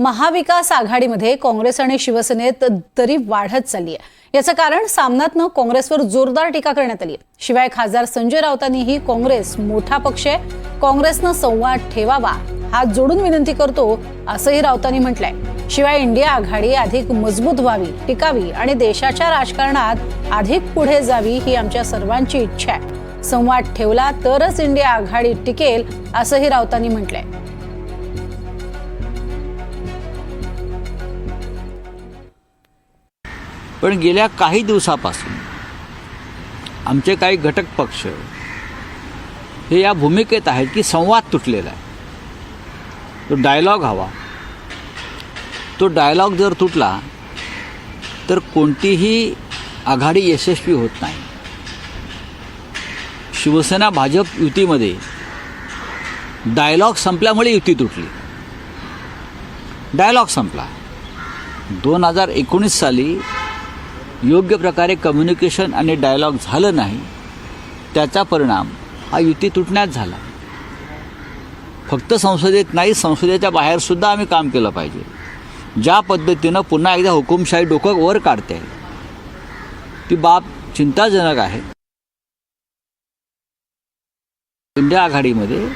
महाविकास आघाडीमध्ये काँग्रेस आणि शिवसेनेत दरी वाढत चालली आहे. याचं कारण सामन्यातनं काँग्रेसवर जोरदार टीका करण्यात आली आहे. शिवाय खासदार संजय राऊतांनीही काँग्रेस मोठा पक्ष आहे. काँग्रेसनं संवाद ठेवावा हात जोडून विनंती करतो असंही राऊतांनी म्हटलंय. शिवाय इंडिया आघाडी अधिक मजबूत व्हावी टिकावी आणि देशाच्या राजकारणात अधिक पुढे जावी ही आमच्या सर्वांची इच्छा आहे. संवाद ठेवला तरच इंडिया आघाडी टिकेल असंही राऊतांनी म्हटलंय. पण गेल्या काही दिवसापासून आमचे काही घटक पक्ष हे या भूमिकेत आहेत की संवाद तुटलेला आहे. तो डायलॉग हवा. तो डायलॉग जर तुटला तर कोणतीही आघाडी यशस्वी होत नाही. शिवसेना भाजप युतीमध्ये डायलॉग संपल्यामुळे युती तुटली. डायलॉग संपला. दोन हजार एकोणीस साली योग्य प्रकारे कम्युनिकेशन आणि डायलॉग झालं नाही त्याचा परिणाम हा युती तुटण्यात झाला. फक्त संसदेत नाही संसदेच्या बाहेरसुद्धा आम्ही काम केलं पाहिजे. ज्या पद्धतीनं पुन्हा एकदा हुकुमशाही डोकं वर काढते ती बाब चिंताजनक आहे. इंडिया आघाडीमध्ये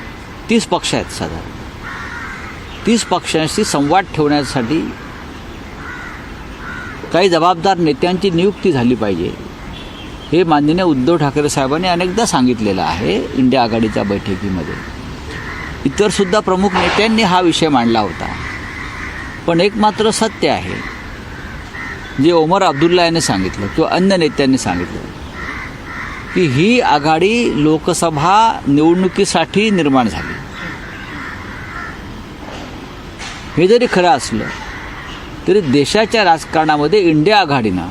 तीस पक्ष आहेत साधारण. तीस पक्षांशी संवाद ठेवण्यासाठी काही जबाबदार नेत्यांची नियुक्ती झाली पाहिजे. हे माननीय उद्धव ठाकरे साहेबांनी अनेकदा सांगितलेलं आहे इंडिया आघाडीच्या बैठकीमध्ये. इतरसुद्धा प्रमुख नेत्यांनी हा विषय मांडला होता. पण एक मात्र सत्य आहे. जे ओमर अब्दुल्ला यांनी सांगितलं किंवा अन्य नेत्यांनी सांगितलं की ही आघाडी लोकसभा निवडणुकीसाठी निर्माण झाली. हे जरी खरं असलं तरी देशाच्या राजकारणामध्ये इंडिया आघाडीनं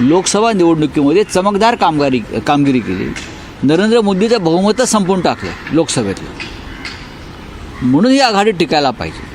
लोकसभा निवडणुकीमध्ये चमकदार कामगारी कामगिरी केली. नरेंद्र मोदीचं बहुमतच संपून टाकलं लोकसभेतलं. म्हणून ही आघाडी टिकायला पाहिजे.